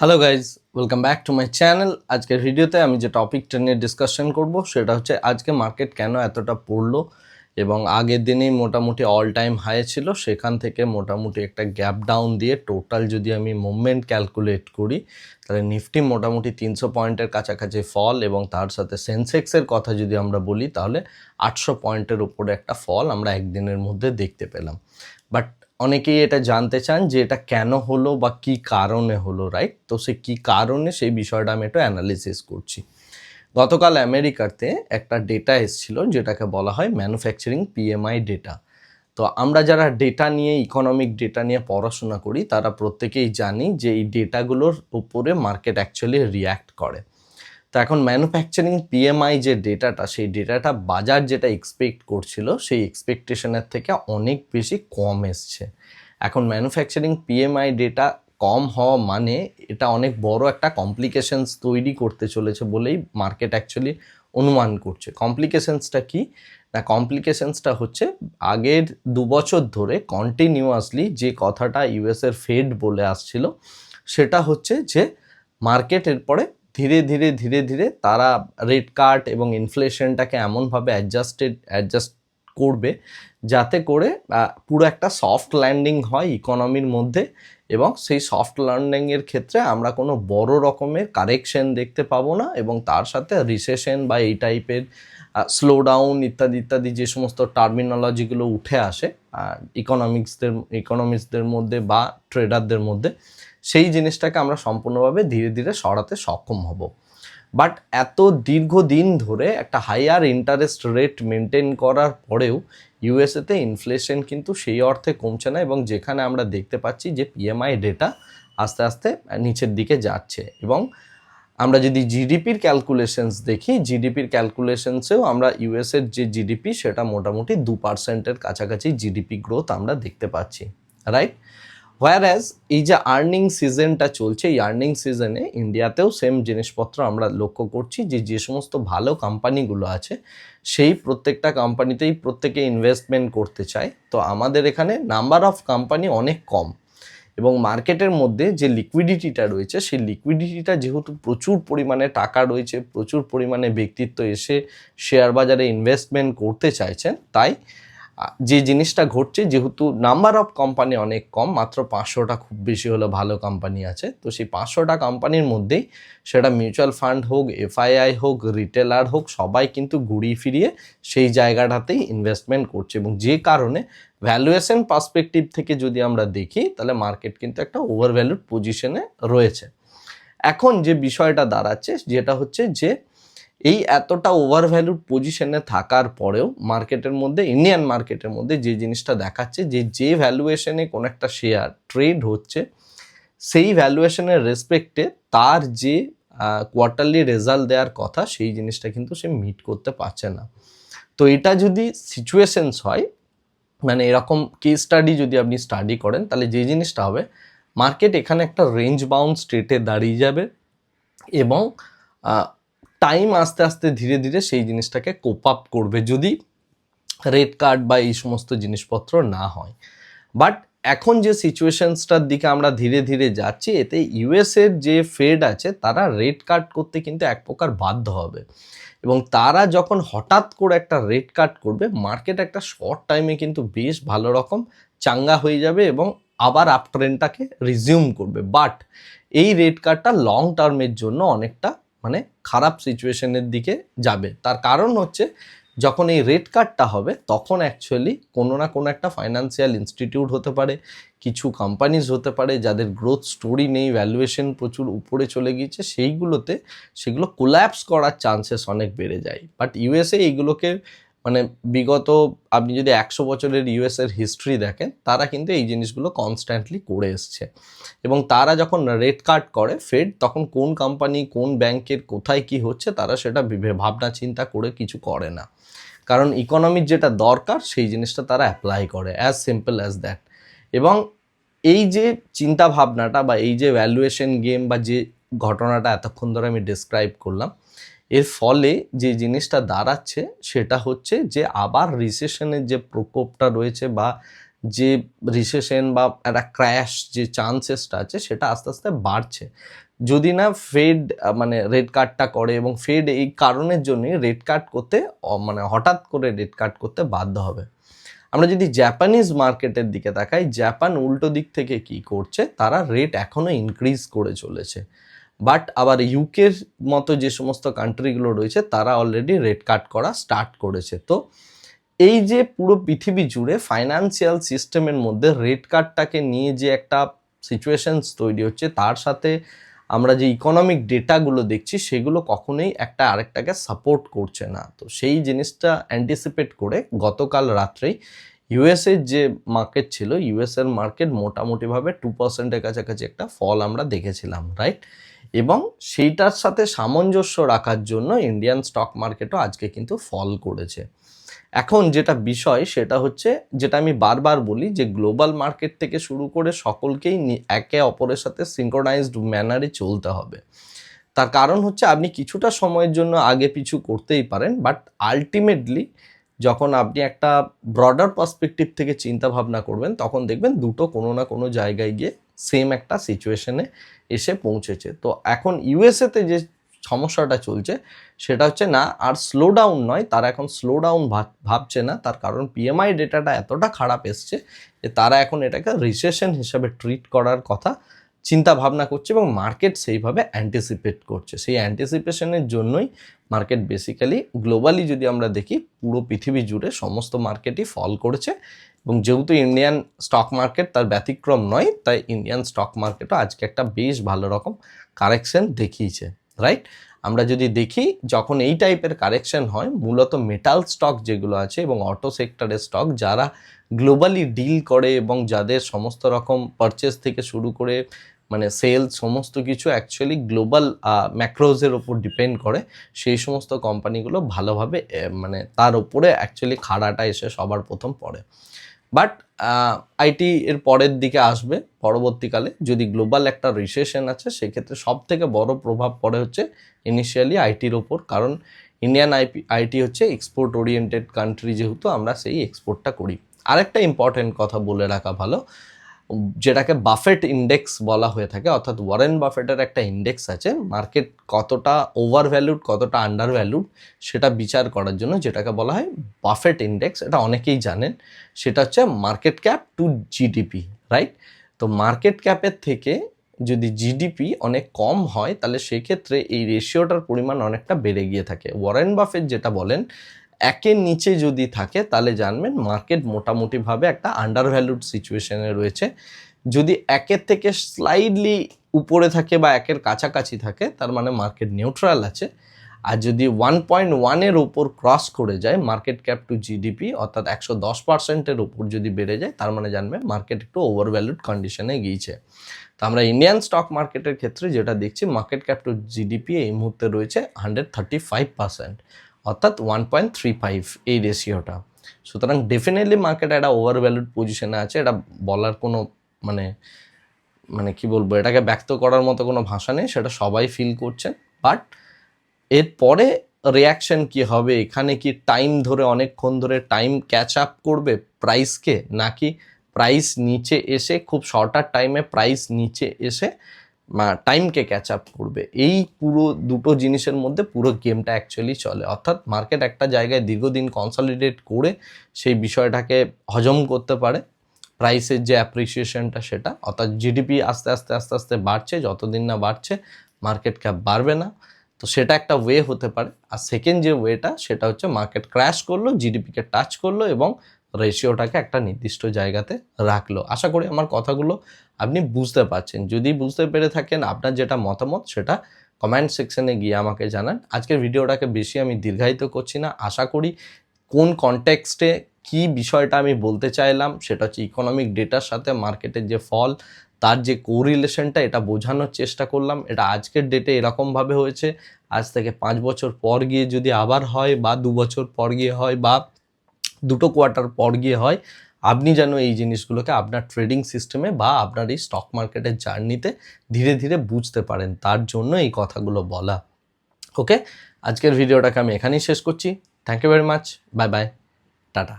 Hello guys welcome back to my channel আজকের ভিডিওতে আমি যে টপিকটা নিয়ে ডিসকাশন করব, সেটা হচ্ছে আজকে মার্কেট কেন এতটা পড়ল এবং আগের দিনেই মোটামুটি অল টাইম হাই ছিল। সেখান থেকে মোটামুটি একটা গ্যাপ ডাউন দিয়ে টোটাল যদি আমি মুভমেন্ট ক্যালকুলেট করি, তাহলে নিফটি মোটামুটি তিনশো পয়েন্টের কাছাকাছি ফল এবং তার সাথে সেন্সেক্সের কথা যদি আমরা বলি, তাহলে আটশো পয়েন্টের উপরে একটা ফল আমরা একদিনের মধ্যে দেখতে পেলাম। বাট অনেকেই এটা জানতে চান যে এটা কেন হলো বা কি কারণে হলো রাইট তো সে কি কারণে সেই বিষয়টা আমি একটু অ্যানালিসিস করছি। গতকাল আমেরিকাতে একটা ডেটা এসেছিল যেটাকে বলা হয় ম্যানুফ্যাকচারিং পিএমআই ডেটা তো আমরা যারা ডেটা নিয়ে ইকোনমিক ডেটা নিয়ে পড়াশোনা করি, তারা প্রত্যেকেই জানি যে এই ডেটাগুলোর উপরে মার্কেট অ্যাকচুয়ালি রিয়্যাক্ট করে। এখন ম্যানুফ্যাকচারিং পিএমআই যে ডেটাটা সেই ডেটাটা বাজার যেটা এক্সপেক্ট করছিল, সেই এক্সপেকটেশনের থেকে অনেক বেশি কম এসছে। এখন ম্যানুফ্যাকচারিং পিএমআই ডেটা কম হওয়া মানে এটা অনেক বড় একটা কমপ্লিকেশনস তৈরি করতে চলেছে বলেই মার্কেট অ্যাকচুয়ালি অনুমান করছে। কমপ্লিকেশনসটা কি? না কমপ্লিকেশনসটা হচ্ছে আগের দু বছর ধরে কন্টিনিউয়াসলি যে কথাটা ইউএসের ফেড বলে আসছিল, সেটা হচ্ছে যে মার্কেটের পরে ধীরে ধীরে ধীরে ধীরে তারা রেট কাট এবং ইনফ্লেশনটাকে এমনভাবে অ্যাডজাস্টেড অ্যাডজাস্ট করবে যাতে করে পুরো একটা সফট ল্যান্ডিং হয় ইকোনমির মধ্যে এবং সেই সফট ল্যান্ডিংয়ের ক্ষেত্রে আমরা কোনো বড় রকমের কারেকশন দেখতে পাবো না এবং তার সাথে রিসেশন বা এই টাইপের স্লো ডাউন ইত্যাদি ইত্যাদি যে সমস্ত টার্মিনোলজিগুলো উঠে আসে ইকোনমিক্সদের ইকোনমিক্সদের মধ্যে বা ট্রেডারদের মধ্যে সেই জিনিসটাকে আমরা সম্পূর্ণভাবে ধীরে ধীরে সরাতে সক্ষম হব। বাট এত দীর্ঘদিন ধরে একটা হাইয়ার ইন্টারেস্ট রেট মেনটেন করার পরেও ইউএসএতে ইনফ্লেশন কিন্তু সেই অর্থে কমছে না এবং যেখানে আমরা দেখতে পাচ্ছি যে পিএমআই ডেটা আস্তে আস্তে নিচের দিকে যাচ্ছে এবং আমরা যদি জিডিপির ক্যালকুলেশনস দেখি জিডিপির ক্যালকুলেশনসেও আমরা ইউএসের যে জিডিপি সেটা মোটামুটি দু পার্সেন্টের কাছাকাছি জিডিপি গ্রোথ আমরা দেখতে পাচ্ছি রাইট হোয়ারাজ এই যে আর্নিং সিজনটা চলছে, এই আর্নিং সিজনে ইন্ডিয়াতেও সেম জিনিসপত্র আমরা লক্ষ্য করছি যে যে সমস্ত ভালো কোম্পানিগুলো আছে, সেই প্রত্যেকটা কোম্পানিতেই প্রত্যেকে ইনভেস্টমেন্ট করতে চায়। তো আমাদের এখানে নাম্বার অফ কোম্পানি অনেক কম। এবং মার্কেটের মধ্যে যে লিকুইডিটিটা রয়েছে, সেই লিকুইডিটিটা যেহেতু প্রচুর পরিমাণে টাকা রয়েছে, প্রচুর পরিমাণে ব্যক্তিত্ব এসে শেয়ার বাজারে ইনভেস্টমেন্ট করতে চাইছেন, তাই যে জিনিসটা ঘটছে, যেহেতু নাম্বার অফ কোম্পানি অনেক কম, মাত্র পাঁচশোটা খুব বেশি হলে ভালো কোম্পানি আছে। তো সেই পাঁচশোটা কোম্পানির মধ্যেই সেটা মিউচুয়াল ফান্ড হোক এফআইআই হোক রিটেলার হোক, সবাই কিন্তু ঘুরিয়ে ফিরিয়ে সেই জায়গাটাতেই ইনভেস্টমেন্ট করছে এবং যে কারণে ভ্যালুয়েশন পার্সপেক্টিভ থেকে যদি আমরা দেখি, তাহলে মার্কেট কিন্তু একটা ওভার ভ্যালুড পজিশনে রয়েছে। এখন যে বিষয়টা দাঁড়াচ্ছে, যেটা হচ্ছে যে এই এতটা ওভার ভ্যালুড পজিশনে থাকার পরেও মার্কেটের মধ্যে ইন্ডিয়ান মার্কেটের মধ্যে যে জিনিসটা দেখাচ্ছে, যে যে ভ্যালুয়েশনে কোনো একটা শেয়ার ট্রেড হচ্ছে, সেই ভ্যালুয়েশনের রেসপেক্টে তার যে কোয়ার্টারলি রেজাল্ট দেওয়ার কথা, সেই জিনিসটা কিন্তু সে মিট করতে পারছে না। তো এটা যদি সিচুয়েশনস হয় মানে এরকম কেস স্টাডি যদি আপনি স্টাডি করেন, তাহলে যে জিনিসটা হবে মার্কেট এখানে একটা রেঞ্জ বাউন্ড স্টেটে দাঁড়িয়ে যাবে এবং টাইম আস্তে আস্তে ধীরে ধীরে সেই জিনিসটাকে কোপ আপ করবে যদি রেড কার্ড বা এই সমস্ত জিনিসপত্র না হয়। বাট এখন যে সিচুয়েশনসটার দিকে আমরা ধীরে ধীরে যাচ্ছি, এতে ইউএসের যে ফেড আছে, তারা রেড কার্ড করতে কিন্তু এক প্রকার বাধ্য হবে। এবং তারা যখন হঠাৎ করে একটা রেড কাট করবে মার্কেট একটা শর্ট টাইমে কিন্তু বেশ ভালো রকম চাঙ্গা হয়ে যাবে এবং আবার আপ ট্রেনটাকে রিজিউম করবে। বাট এই রেড কার্ডটা লং টার্মের জন্য অনেকটা মানে খারাপ সিচুয়েশনের দিকে যাবে। তার কারণ হচ্ছে, যখন এই রেড কার্ডটা হবে, তখন অ্যাকচুয়ালি কোনো না কোনো একটা ফাইন্যান্সিয়াল ইনস্টিটিউট হতে পারে, কিছু কোম্পানিজ হতে পারে, যাদের গ্রোথ স্টোরি নেই ভ্যালুয়েশন প্রচুর উপরে চলে গিয়েছে, সেইগুলোতে, সেগুলো কোল্যাপস করার চান্সেস অনেক বেড়ে যায়। বাট ইউএসএ এইগুলোকে মানে বিগত, আপনি যদি একশো বছরের ইউএসের হিস্ট্রি দেখেন, তারা কিন্তু এই জিনিসগুলো কনস্ট্যান্টলি করে এসছে। এবং তারা যখন রেট কার্ড করে ফেড তখন কোন কোম্পানি কোন ব্যাংকের কোথায় কি হচ্ছে, তারা সেটা ভাবনা, চিন্তা করে কিছু করে না। কারণ ইকোনমির যেটা দরকার, সেই জিনিসটা তারা অ্যাপ্লাই করে অ্যাজ সিম্পল অ্যাজ দ্যাট এবং এই যে চিন্তা ভাবনাটা বা এই যে ভ্যালুয়েশন গেম বা যে ঘটনাটা এতক্ষণ ধরে আমি ডিসক্রাইব করলাম এর ফলে যে জিনিসটা দাঁড়াচ্ছে সেটা হচ্ছে যে আবার রিসেশনের যে প্রকোপটা রয়েছে বা যে রিসেশন বা একটা ক্র্যাশ যে চান্সেসটা আছে সেটা আস্তে আস্তে বাড়ছে। যদি না ফেড মানে রেড কার্ডটা করে এবং ফেড এই কারণের জন্যই রেড কার্ড করতে মানে হঠাৎ করে রেড কার্ড করতে বাধ্য হবে। আমরা যদি জাপানিজ মার্কেটের দিকে তাকাই জাপান উল্টো দিক থেকে কি করছে? তারা রেট এখনও ইনক্রিজ করে চলেছে। বাট আবার ইউকের মতো যে সমস্ত কান্ট্রিগুলো রয়েছে, তারা অলরেডি রেট কাট করা স্টার্ট করেছে। তো এই যে পুরো পৃথিবী জুড়ে ফাইন্যান্সিয়াল সিস্টেমের মধ্যে রেট কার্ডটাকে নিয়ে যে একটা সিচুয়েশনস তৈরি হচ্ছে, তার সাথে আমরা যে ইকোনমিক ডেটাগুলো দেখছি, সেগুলো কখনোই একটা আরেকটাকে সাপোর্ট করছে না। তো সেই জিনিসটা অ্যান্টিসিপেট করে গতকাল রাত্রেই ইউএসএর যে মার্কেট ছিল ইউএসএর মার্কেট মোটামুটিভাবে টু পার্সেন্টের কাছাকাছি একটা ফল আমরা দেখেছিলাম রাইট এবং সেইটার সাথে সামঞ্জস্য রাখার জন্য ইন্ডিয়ান স্টক মার্কেটও আজকে কিন্তু ফল করেছে। এখন যেটা বিষয়, সেটা হচ্ছে, যেটা আমি বারবার বলি যে গ্লোবাল মার্কেট থেকে শুরু করে সকলকেই একে অপরের সাথে সিঙ্ক্রোনাইজড ম্যানারে চলতে হবে। তার কারণ হচ্ছে, আপনি কিছুটা সময়ের জন্য আগে পিছু করতেই পারেন বাট আলটিমেটলি যখন আপনি একটা ব্রডার পার্সপেক্টিভ থেকে চিন্তা ভাবনা করবেন, তখন দেখবেন দুটো কোনো না কোনো জায়গায় গিয়ে সেম একটা সিচুয়েশনে এসে পৌঁছেছে। তো এখন ইউএসএতে যে সমস্যাটা চলছে, সেটা হচ্ছে না, আর স্লো ডাউন নয়, তারা এখন স্লো ডাউন ভাবছে না। তার কারণ পিএমআই ডেটাটা এতটা খারাপ এসছে যে তারা এখন এটাকে রিসেশন হিসাবে ট্রিট করার কথা চিন্তা ভাবনা করছে এবং মার্কেট সেইভাবে অ্যান্টিসিপেট করছে। সেই অ্যান্টিসিপেশনের জন্যই মার্কেট বেসিক্যালি গ্লোবালি যদি আমরা দেখি, পুরো পৃথিবী জুড়ে সমস্ত মার্কেটই ফল করেছে এবং যেহেতু ইন্ডিয়ান স্টক মার্কেট তার ব্যতিক্রম নয়, তাই ইন্ডিয়ান স্টক মার্কেটও আজকে একটা বেশ ভালো রকম কারেকশন দেখিয়েছে রাইট আমরা যদি দেখি, যখন এই টাইপের কারেকশন হয়, মূলত মেটাল স্টক যেগুলো আছে এবং অটো সেক্টরের স্টক যারা গ্লোবালি ডিল করে এবং যাদের সমস্ত রকম পারচেস থেকে শুরু করে মানে সেল সমস্ত কিছু অ্যাকচুয়ালি গ্লোবাল ম্যাক্রোজের ওপর ডিপেন্ড করে। সেই সমস্ত কোম্পানিগুলো ভালোভাবে মানে তার উপরে অ্যাকচুয়ালি খাড়াটা এসে সবার প্রথম পড়ে। বাট আইটি এর পরের দিকে আসবে পরবর্তীকালে। যদি গ্লোবাল একটা রিসেশন আছে, সেক্ষেত্রে সব থেকে বড় প্রভাব পড়ে হচ্ছে ইনিশিয়ালি আইটির ওপর কারণ ইন্ডিয়ান আইপি আইটি হচ্ছে এক্সপোর্ট ওরিয়েন্টেড কান্ট্রি যেহেতু আমরা সেই এক্সপোর্টটা করি। আরেকটা ইম্পর্টেন্ট কথা বলে রাখা ভালো যেটাকে বাফেট ইন্ডেক্স বলা হয়ে থাকে, অর্থাৎ ওয়ারেন বাফেটের একটা ইন্ডেক্স আছে মার্কেট কতটা ওভার ভ্যালুড কতটা আন্ডার ভ্যালুড সেটা বিচার করার জন্য যেটাকে বলা হয় বাফেট ইন্ডেক্স এটা অনেকেই জানেন, সেটা হচ্ছে market cap to GDP right তো মার্কেট ক্যাপের থেকে যদি জিডিপি অনেক কম হয়, তাহলে সেক্ষেত্রে এই রেশিওটার পরিমাণ অনেকটা বেড়ে গিয়ে থাকে। ওয়ারেন বাফেট যেটা বলেন একের নিচে যদি থাকে, তাহলে জানবেন মার্কেট মোটামুটিভাবে একটা আন্ডার ভ্যালুড সিচুয়েশনে রয়েছে। যদি একের থেকে স্লাইডলি উপরে থাকে বা একের কাছাকাছি থাকে, তার মানে মার্কেট নিউট্রাল আছে। আর যদি ওয়ান পয়েন্ট ওয়ানের ওপর ক্রস করে যায় মার্কেট ক্যাপ টু জিডিপি অর্থাৎ একশো দশ পার্সেন্টের উপর যদি বেড়ে যায়, তার মানে জানবে মার্কেট একটু ওভার ভ্যালুড কন্ডিশনে গিয়েছে। তো আমরা ইন্ডিয়ান স্টক মার্কেটের ক্ষেত্রে যেটা দেখছি মার্কেট ক্যাপ টু জিডিপি এই মুহূর্তে রয়েছে হান্ড্রেড থার্টি ফাইভ পার্সেন্ট অর্থাৎ ওয়ান পয়েন্ট থ্রি ফাইভ এই রেশিওটা সুতরাং ডেফিনেটলি মার্কেট একটা ওভারভ্যালুড পজিশনে আছে, এটা বলার কোনো মানে মানে কি বলব, এটাকে ব্যক্ত করার মতো কোনো ভাষা নেই, সেটা সবাই ফিল করছেন বাট এরপরে রিয়াকশন কি হবে, এখানে কি টাইম ধরে, অনেকক্ষণ ধরে টাইম ক্যাচ আপ করবে প্রাইসকে নাকি প্রাইস নিচে এসে, খুব শর্টার টাইমে প্রাইস নিচে এসে টাইমকে ক্যাচ আপ করবে। এই পুরো দুটো জিনিসের মধ্যে পুরো গেমটা অ্যাকচুয়ালি চলে। অর্থাৎ মার্কেট একটা জায়গায় দীর্ঘদিন কনসলিডেট করে সেই বিষয়টাকে হজম করতে পারে। প্রাইসের যে অ্যাপ্রিসিয়েশনটা সেটা, অর্থাৎ জিডিপি আস্তে আস্তে আস্তে আস্তে বাড়ছে। যতদিন না বাড়ছে মার্কেট ক্যাপ বাড়বে না। তো সেটা একটা ওয়ে হতে পারে। আর সেকেন্ড যে ওয়েটা সেটা হচ্ছে মার্কেট ক্র্যাশ করল জিডিপিকে টাচ করল এবং রেশিওটাকে একটা নির্দিষ্ট জায়গাতে রাখল। আশা করি আমার কথাগুলো আপনি বুঝতে পারছেন। যদি বুঝতে পেরে থাকেন আপনার যেটা মতামত সেটা কমেন্ট সেকশনে গিয়ে আমাকে জানান। আজকের ভিডিওটাকে বেশি আমি দীর্ঘায়িত করছি না। আশা করি কোন কনটেক্সটে কি বিষয়টা আমি বলতে চাইলাম সেটা হচ্ছে ইকোনমিক ডেটার সাথে মার্কেটের যে ফল, তার যে কোরিলেশনটা এটা বোঝানোর চেষ্টা করলাম। এটা আজকের ডেটে এরকমভাবে হয়েছে। আজ থেকে পাঁচ বছর পর গিয়ে যদি আবার হয় বা দু বছর পর গিয়ে হয় বা দুটো কোয়ার্টার পর গিয়ে হয়, আপনি যেন এই জিনিসগুলোকে আপনার ট্রেডিং সিস্টেমে বা আপনার এই স্টক মার্কেটের জার্নিতে ধীরে ধীরে বুঝতে পারেন, তার জন্য এই কথাগুলো বলা। ওকে আজকের ভিডিওটাকে আমি এখানেই শেষ করছি। Thank you very much bye bye ta-ta